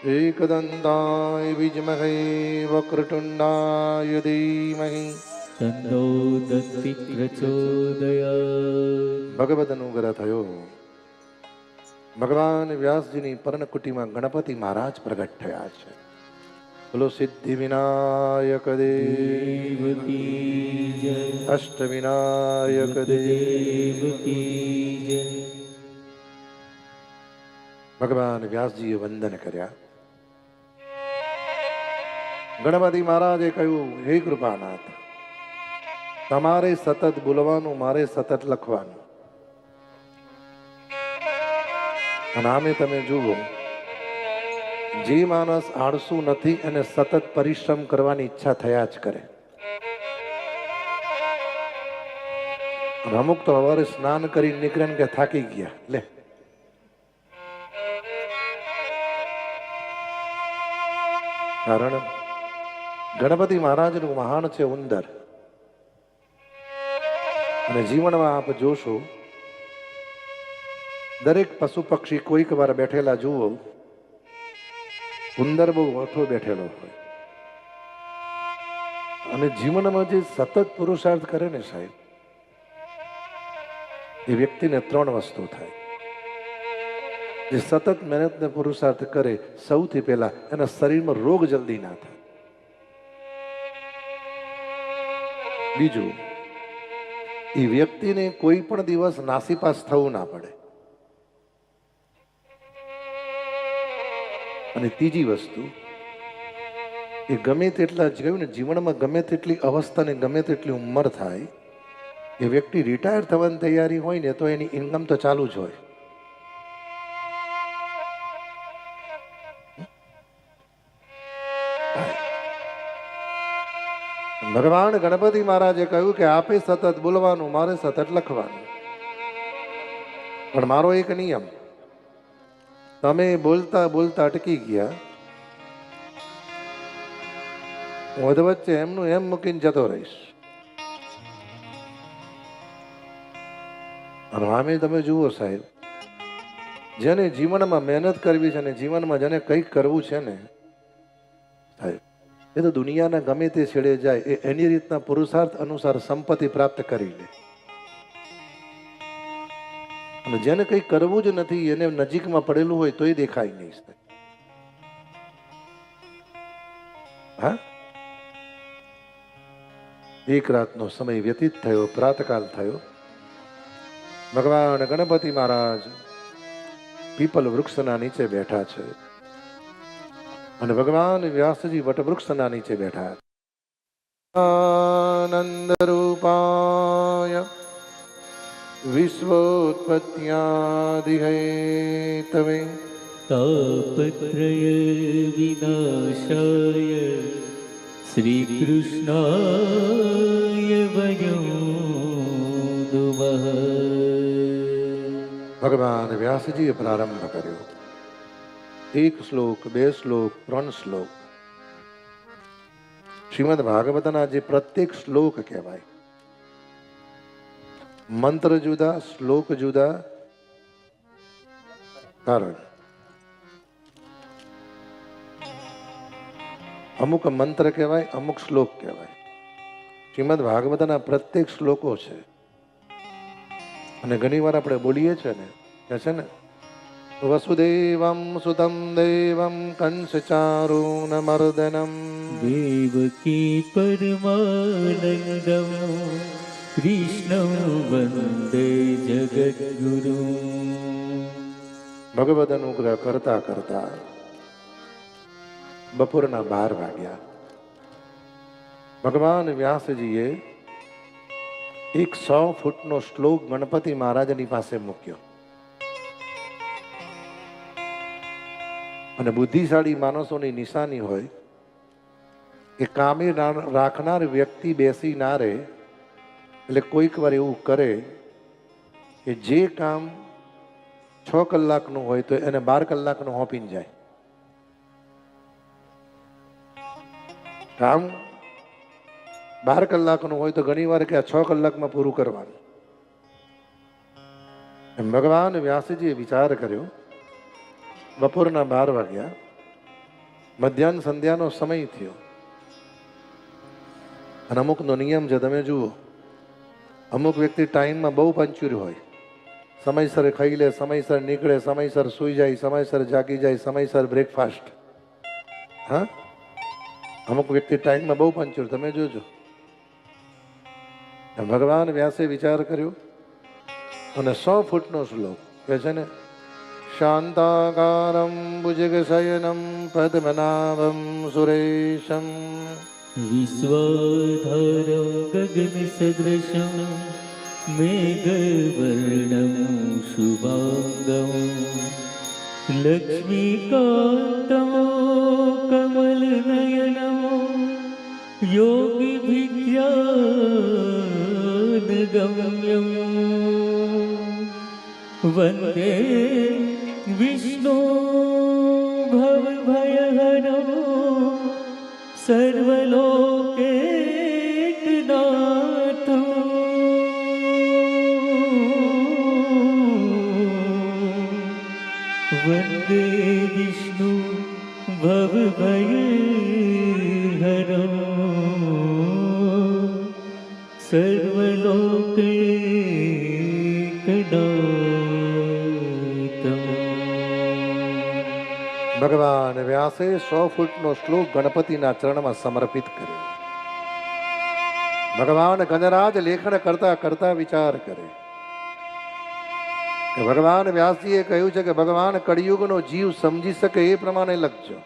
एकदन्ताय विद्महे वक्रतुण्डाय धीमहि તન્નો દત્તિ પ્રચોદયાત ભગવદ અનુગ્રહ થયો ભગવાન વ્યાસજીની પર્ણકુટીમાં ગણપતિ મહારાજ પ્રગટ થયા છે બોલો સિદ્ધિ વિનાયક દેવ દેવકી જય અષ્ટ વિનાયક દેવ દેવકી જય ભગવાન વ્યાસજીએ વંદન કર્યા ગણપતિ મહારાજે કહ્યું, હે કૃપાનાથ, તમારે સતત બોલવાનું, મારે સતત લખવાનું. અને આમે તમે જુઓ, જે માણસ આળસુ નથી અને સતત પરિશ્રમ કરવાની ઈચ્છા થયા જ કરે. અમુક તો સવારે સ્નાન કરી નીકળે કે થાકી ગયા. લે. કારણ ગણપતિ મહારાજનું મહાન છે ઉંદર. અને જીવનમાં આપ જોશો, દરેક પશુ પક્ષી કોઈક વાર બેઠેલા જુઓ, ઉંદર બહુ મોટો બેઠેલો હોય. અને જીવનમાં જે સતત પુરુષાર્થ કરે ને સાહેબ, એ વ્યક્તિને ત્રણ વસ્તુ થાય. જે સતત મહેનતને પુરુષાર્થ કરે, સૌથી પહેલા એના શરીરમાં રોગ જલ્દી ના થાય. બીજું એ વ્યક્તિને કોઈ પણ દિવસ નાસીપાસ થવું ના પડે. અને ત્રીજી વસ્તુ, એ ગમે તેટલા કહ્યું ને, જીવનમાં ગમે તેટલી અવસ્થા ને ગમે તેટલી ઉંમર થાય, એ વ્યક્તિ રિટાયર થવાની તૈયારી હોય ને, તો એની ઇન્કમ તો ચાલુ જ હોય. ભગવાન ગણપતિ મહારાજે કહ્યું કે આપે સતત બોલવાનું, મારે સતત લખવાનું. પણ મારો એક નિયમ, તમે બોલતા બોલતા અટકી ગયા. હું અધવચ્ચે એમનું એમ મૂકીને જતો રહીશ. આમે તમે જુઓ સાહેબ, જેને જીવનમાં મહેનત કરવી છે ને જીવનમાં જેને કંઈક કરવું છે ને, સાહેબ એ તો દુનિયાના ગમે તે છેડે જાય, એ એની રીતના પુરુષાર્થ અનુસાર સંપત્તિ પ્રાપ્ત કરી લે. અને જેને કંઈ કરવું જ નથી, એને નજીકમાં પડેલું હોય તોય દેખાય નહીં હા? એક રાતનો સમય વ્યતીત થયો પ્રાતકાલ થયો. ભગવાન ગણપતિ મહારાજ પીપલ વૃક્ષના નીચે બેઠા છે. અને ભગવાન વ્યાસજી વટવૃક્ષના નીચે બેઠા આનંદ રૂપાય વિશ્વોત્પત્યાદિહેતવે તાપત્રય વિનાશાય શ્રીકૃષ્ણાય વયો ભગવાન વ્યાસજીએ પ્રારંભ કર્યો. એક શ્લોક, બે શ્લોક, ત્રણ શ્લોક. શ્રીમદ ભાગવતના જે પ્રત્યેક શ્લોક કહેવાય. મંત્ર જુદા, શ્લોક જુદા. કારણ અમુક મંત્ર કહેવાય, અમુક શ્લોક કહેવાય. શ્રીમદ ભાગવતના પ્રત્યેક શ્લોકો છે. અને ઘણી વાર આપણે બોલીએ છીએ ને, કે છે ને વસુદેવમ सुतं દેવમ કંસચારુન देवकी परमानन्दं कृष्णं वन्दे जगद्गुरु। ભગવદ અનુગ્રહ કરતા કરતા બપોરના બાર વાગ્યા ભગવાન વ્યાસજીએ એક સો ફૂટનો શ્લોક ગણપતિ મહારાજની પાસે મૂક્યો અને બુદ્ધિશાળી માણસોની નિશાની હોય કે કામે રાખનાર વ્યક્તિ બેસી ના રહે, એટલે કોઈક વાર એવું કરે કે જે કામ છ કલાકનું હોય તો એને બાર કલાકનું હોપીને જાય. કામ બાર કલાકનું હોય તો ઘણી વાર કે આ છ કલાકમાં પૂરું કરવાનું. ભગવાન વ્યાસજીએ વિચાર કર્યો બપોરના બાર વાગ્યા. મધ્યાહન સંધ્યાનો સમય થયો. અને અમુકનો નિયમ છે, તમે જુઓ. અમુક વ્યક્તિ ટાઈમમાં બહુ પંચુર હોય. સમયસર ખાઈ લે, સમયસર નીકળે, સમયસર સૂઈ જાય, સમયસર જાગી જાય, સમયસર બ્રેકફાસ્ટ હા? અમુક વ્યક્તિ ટાઈમમાં બહુ પંચુર, તમે જોજો. ભગવાન વ્યાસે વિચાર કર્યો. અને સો ફૂટનો શ્લોક. કહે છે ને શાંતાકારમ ભુજગશયનમ પદ્મનાભમ સુરેશમ વિશ્વાધારં ગગનસદૃશં મેઘવર્ણं શુભાંગં લક્ષ્મીકાન્तं કમલનયनं યોગિભિદ્યાનગમ્યં વંદે વિષ્ણુ ભવભયહરો સર્વલોકેકનાથો વંદે વિષ્ણુ ભવભયહરો સર્વલોકેકનાથમ ભગવાન વ્યાસે સો ફૂટનો શ્લોક ગણપતિના ચરણમાં સમર્પિત કર્યો. ભગવાન ગણરાજ લેખન કરતા કરતા વિચાર કરે. ભગવાન વ્યાસજીએ કહ્યું છે કે ભગવાન કળિયુગનો જીવ સમજી શકે એ પ્રમાણે લખજો.